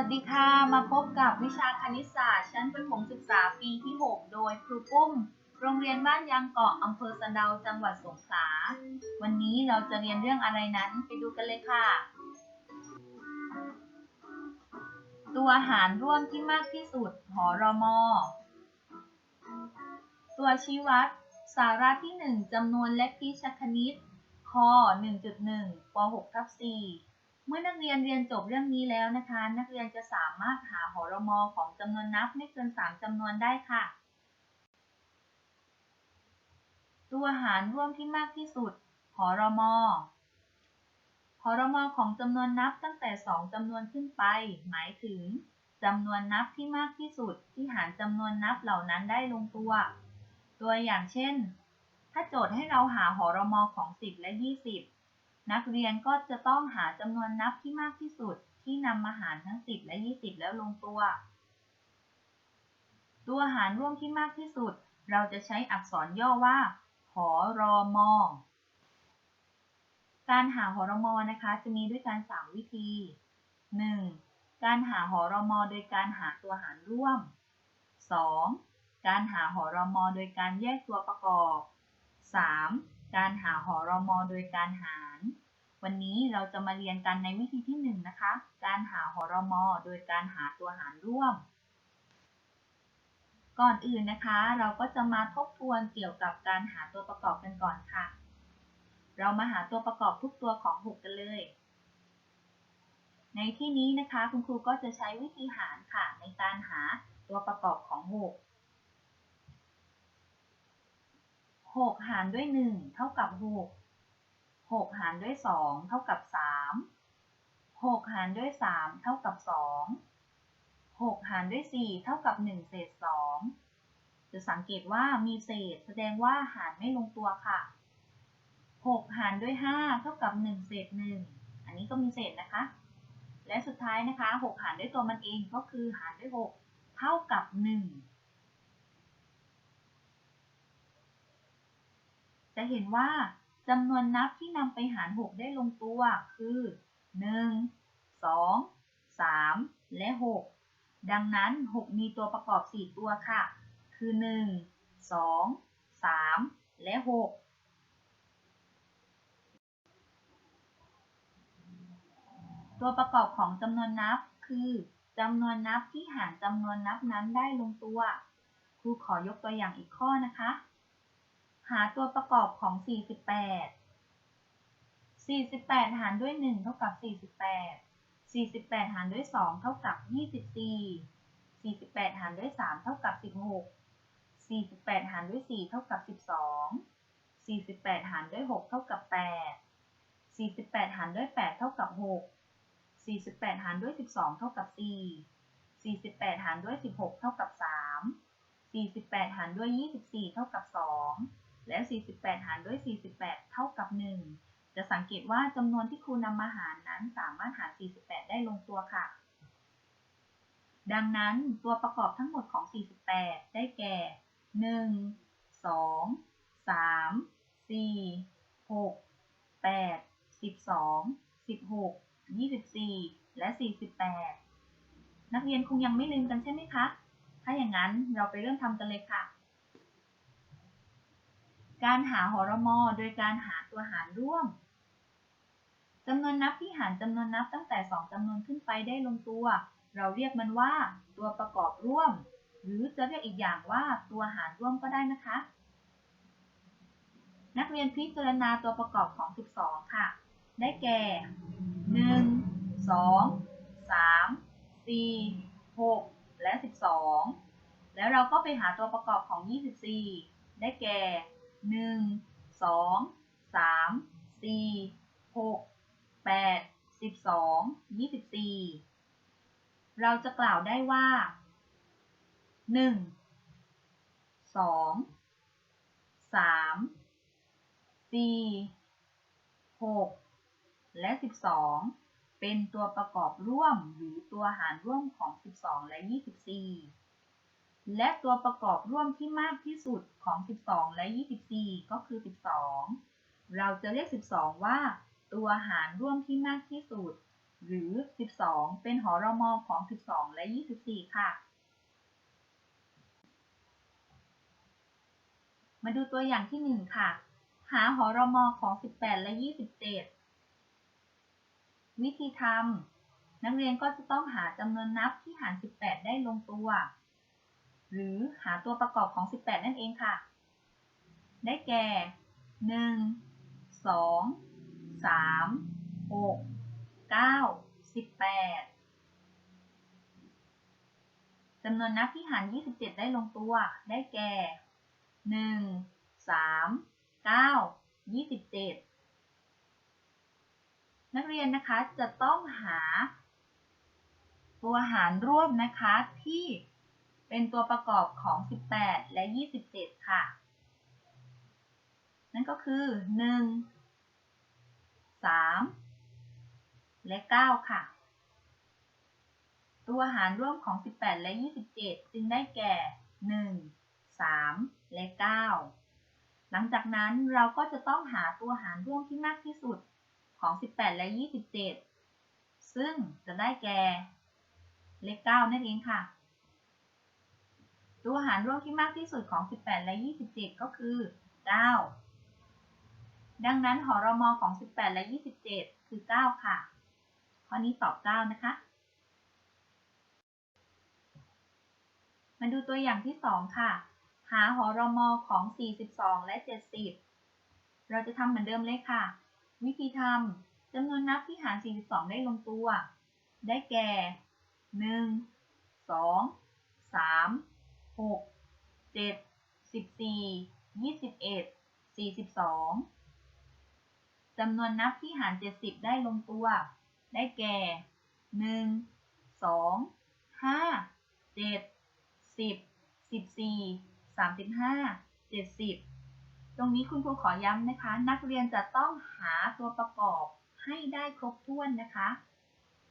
วัสดีค่ะ มาพบกับวิชาคณิตศาสตร์ ชั้นประถมศึกษาปีที่ 6 โดยครูปุ้ม โรงเรียนบ้านยางเกาะอำเภอสะเดาจังหวัดสงขลา วันนี้เราจะเรียนเรื่องอะไรนั้นไปดูกันเลยค่ะ ตัวหารร่วมที่มากที่สุดหอรมอตัวชี้วัด สาระที่ 1จำนวนและพิชคณิตข้อ1.1ป .6 ทับ4 เมื่อนักเรียนเรียนจบเรื่องนี้แล้วนะคะ นักเรียนจะสามารถหาหอรมอของจำนวนนับไม่เกิน 3จำนวนได้ค่ะ ตัวหารร่วมที่มากที่สุดหอรมอหอรมอของจำนวนนับตั้งแต่ 2จำนวนขึ้นไป หมายถึงจำนวนนับที่มากที่สุด ที่หารจำนวนนับเหล่านั้นได้ลงตัว ตัวอย่างเช่น ถ้าโจทย์ให้เราหาหอรมอของ 10 และ 20 นักเรียนก็จะต้องหาจำนวนนับที่มากที่สุดที่นำมาหารทั้ง 10 และ 20 แล้วลงตัว ตัวหารร่วมที่มากที่สุด เราจะใช้อักษรย่อว่า หอรมอการหาหอรมอนะคะ จะมีด้วยกัน 3 วิธี 1. การหาหอรมอโดยการหาตัวหารร่วม 2. การหาหอรมอโดยการแยกตัวประกอบ 3. การหาหอรมอโดยการหาร วันนี้เราจะมาเรียนกันในวิธีที่1นะคะ การหาหอรมอโดยการหาตัวหารร่วม ก่อนอื่นนะคะ เราก็จะมาทบทวนเกี่ยวกับการหาตัวประกอบกันก่อนค่ะ เรามาหาตัวประกอบทุกตัวของ 6 กันเลย ในที่นี้นะคะคุณครูก็จะใช้วิธีหารค่ะในการหาตัวประกอบของ 6 6หารด้วย1เท่ากับ6 6หารด้วย2เท่ากับ3 6หารด้วย3เท่ากับ2 6หารด้วย4เท่ากับ1เศษ2จะสังเกตว่ามีเศษแสดงว่าหารไม่ลงตัวค่ะ6หารด้วย5เท่ากับ1เศษ1อันนี้ก็มีเศษนะคะ และสุดท้ายนะคะ6หารด้วยตัวมันเองก็คือหารด้วย6เท่ากับ1 จะเห็นว่าจำนวนนับที่นำไปหาร 6 ได้ลงตัวคือ 1 2 3 และ 6 ดังนั้น 6 มีตัวประกอบ 4 ตัวค่ะ คือ 1 2 3 และ 6ตัวประกอบของจำนวนนับคือจำนวนนับที่หารจำนวนนับนั้นได้ลงตัว ครูขอยกตัวอย่างอีกข้อนะคะ หาตัวประกอบของ 48 48 หารด้วย 1 เท่ากับ 48 48 หารด้วย 2 เท่ากับ 24 48 หารด้วย 3 เท่ากับ 16 48 หารด้วย 4 เท่ากับ 12 48 หารด้วย 6 เท่ากับ 8 48 หารด้วย 8 เท่ากับ 6 48 หารด้วย 12 เท่ากับ 4 48 หารด้วย 16 เท่ากับ 3 48 หารด้วย 24 เท่ากับ 2 และ 48 หารด้วย 48 เท่ากับ 1 จะสังเกตว่าจำนวนที่ครูนำมาหารนั้นสามารถหาร 48 ได้ลงตัวค่ะ ดังนั้นตัวประกอบทั้งหมดของ 48 ได้แก่ 1 2 3 4 6 8 12 16 24 และ 48 นักเรียนคงยังไม่ลืมกันใช่ไหมคะ ถ้าอย่างนั้นเราไปเริ่มทำกันเลยค่ะ การหาหอรมอโดยการหาตัวหารร่วมจำนวนนับที่หารจำนวนนับตั้งแต่ 2จำนวนขึ้นไปได้ลงตัว เราเรียกมันว่า ตัวประกอบร่วม หรือจะเรียกอีกอย่างว่าตัวหารร่วมก็ได้นะคะ นักเรียนพิจารณาตัวประกอบของ 12 ค่ะ ได้แก่ 1 2 3 4 6 และ 12 แล้วเราก็ไปหาตัวประกอบของ 24 ได้แก่ หนึ่งสองสามสี่หกแปดสิบสองยี่สิบสี่เราจะกล่าวได้ว่าหนึ่งสองสามสี่หกและสิบสองเป็นตัวประกอบร่วมหรือตัวหารร่วมของสิบสองและยี่สิบสี่ และตัวประกอบร่วมที่มากที่สุดของ 12 และ 24 ก็คือ 12 เราจะเรียก 12 ว่า ตัวหารร่วมที่มากที่สุด หรือ 12 เป็นหอรมอของ 12 และ 24 ค่ะ มาดูตัวอย่างที่ 1 ค่ะ หาหอรมอของ 18 และ 27 วิธีทำนักเรียนก็จะต้องหาจำนวนนับที่หาร 18 ได้ลงตัว หรือหาตัวประกอบของ 18 นั่นเองค่ะ ได้แก่ 1 2 3 6 9 18จำนวนนับที่หาร 27 ได้ลงตัว ได้แก่ 1 3 9 27 นักเรียนนะคะจะต้องหา ตัวหารร่วมนะคะที่ เป็นตัวประกอบของ 18 และ 27 ค่ะ นั่นก็คือ 1 3 และ 9 ค่ะ ตัวหารร่วมของ 18 และ 27 จึงได้แก่ 1 3 และ 9 หลังจากนั้นเราก็จะต้องหาตัวหารร่วมที่มากที่สุดของ 18 และ 27 ซึ่งจะได้แก่ เลข 9 นั่นเองค่ะ ตัวหารร่วมที่มากที่สุดของ 18 และ 27 ก็คือ 9 ดังนั้นหอรมอของ 18 และ 27 คือ 9 ค่ะ ข้อนี้ตอบ 9 นะคะ มาดูตัวอย่างที่ 2 ค่ะ หาหอรมอของ 42 และ 70 เราจะทำเหมือนเดิมเลยค่ะ วิธีทำจำนวนนับที่หาร 42 ได้ลงตัว ได้แก่ 1 2 3 6 7 14 21 42จำนวนนับที่หาร70ได้ลงตัว ได้แก่1 2 5 7 10 14 35 70ตรงนี้คุณครูขอย้ำนะคะ นักเรียนจะต้องหาตัวประกอบให้ได้ครบถ้วนนะคะ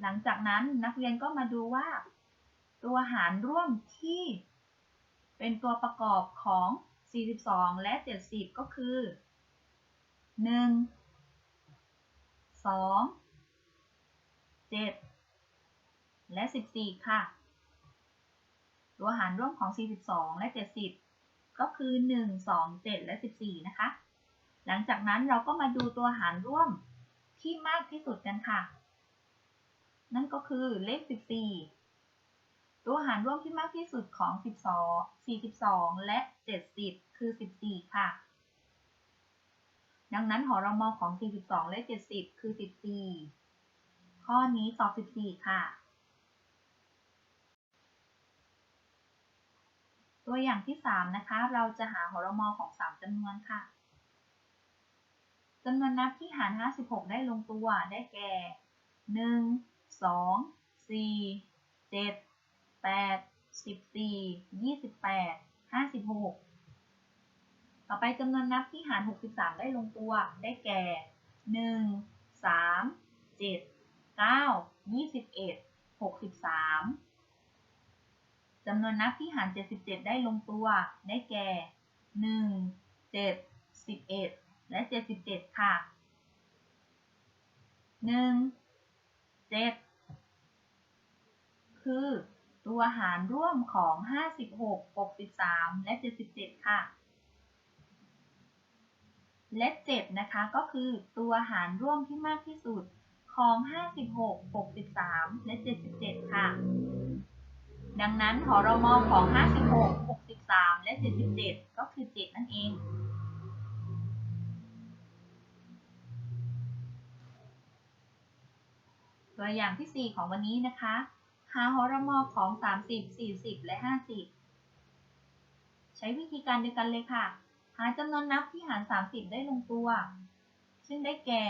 หลังจากนั้นนักเรียนก็มาดูว่า ตัวหารร่วมที่ เป็นตัวประกอบของ 42 และ 70 ก็คือ 1 2 7 และ 14 ค่ะ ตัวหารร่วมของ 42 และ 70 ก็คือ 1 2 7 และ 14 นะคะ หลังจากนั้นเราก็มาดูตัวหารร่วมที่มากที่สุดกันค่ะ นั่นก็คือเลข 14 ตัวหารร่วมที่มากที่สุดของ 12 42 และ 70 คือ 14 ค่ะ ดังนั้นหอรมอของ 42 และ 70 คือ 14 ข้อนี้ตอบ 14 ค่ะ ตัวอย่างที่ 3 นะคะ เราจะหาหอรมอของ 3จำนวนค่ะจำนวนนับที่หาร 56 ได้ลงตัว ได้แก่ 1 2 4 7 8 14 28 56ต่อไปจำนวนนับที่หาร63ได้ลงตัว ได้แก่1 3 7 9 21 63จำนวนนับที่หาร77ได้ลงตัว ได้แก่1 7 11และ77ค่ะ1 7คือ ตัวหารร่วมของ 56 63 และ 77 ค่ะ และ 7 นะคะ ก็คือตัวหารร่วมที่มากที่สุดของ 56 63 และ 77 ค่ะ ดังนั้นหอรมอของ 56 63 และ 77 ก็คือ 7 นั่นเองตัวอย่างที่ 4 ของวันนี้นะคะ หาหอรมอของ 30 40 และ 50 ใช้วิธีการเดียวกันเลยค่ะ หาจำนวนนับที่หาร 30 ได้ลงตัว ซึ่งได้แก่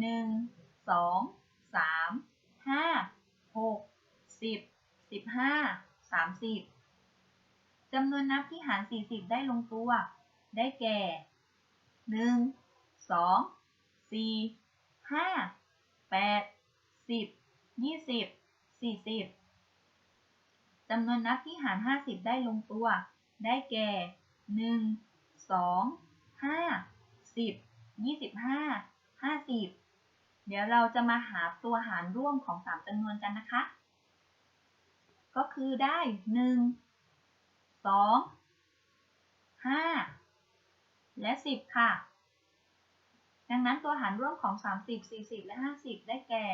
1 2 3 5 6 10 15 30จำนวนนับที่หาร 40 ได้ลงตัว ได้แก่ 1 2 4 5 8 10 20 40จำนวนนับที่หาร 50 ได้ลงตัว ได้แก่ 1 2 5 10 25 50 เดี๋ยวเราจะมาหาตัวหารร่วมของ 3จำนวนกันนะคะ ก็คือได้ 1 2 5 และ 10 ค่ะ ดังนั้นตัวหารร่วมของ 30 40 และ 50 ได้แก่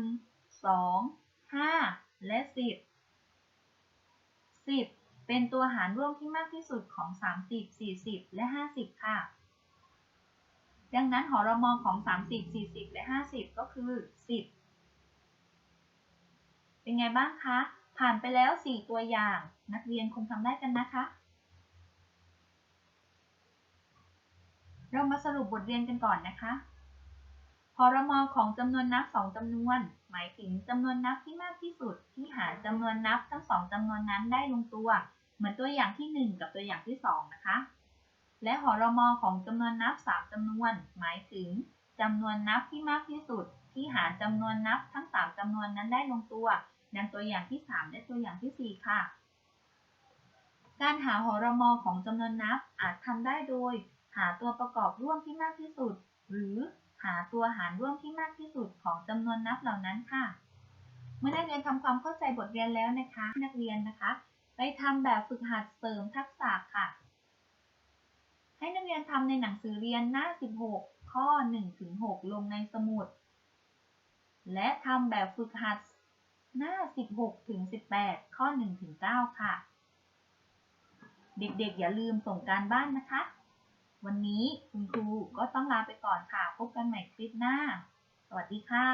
1 2 5และ10 10เป็นตัวหารร่วมที่มากที่สุดของ30 40และ50ค่ะ ดังนั้นหอรมอของ30 40และ50ก็คือ10เป็นไงบ้างคะ ผ่านไปแล้ว4ตัวอย่าง นักเรียนคงทำได้กันนะคะ เรามาสรุปบทเรียนกันก่อนนะคะ พรมของจำนวนนับ2จำนวน หมายถึงจำนวนนับที่มากที่สุด ที่หารจำนวนนับทั้งสองจำนวนนั้นได้ลงตัว เหมือนตัวอย่างที่ 1 กับตัวอย่างที่ 2 นะคะ และหรมของจำนวนนับ 3จำนวน หมายถึงจำนวนนับที่มากที่สุด ที่หารจำนวนนับทั้ง 3จำนวนนั้นได้ลงตัวดังตัวอย่างที่ 3 และตัวอย่างที่ 4 ค่ะ การหาหรมของจำนวนนับอาจทำได้โดย หาตัวประกอบร่วมที่มากที่สุด หรือ หาตัวหารร่วมที่มากที่สุดของจำนวนนับเหล่านั้นค่ะ เมื่อนักเรียนทำความเข้าใจบทเรียนแล้วนะคะ นักเรียนนะคะ ไปทำแบบฝึกหัดเสริมทักษะค่ะ ให้นักเรียนทำในหนังสือเรียนหน้า 16 ข้อ 1-6 ลงในสมุด และทำแบบฝึกหัดหน้า 16-18 ข้อ 1-9 ค่ะ เด็กๆ อย่าลืมส่งการบ้านนะคะ วันนี้คุณครูก็ต้องลาไปก่อนค่ะ พบกันใหม่คลิปหน้า สวัสดีค่ะ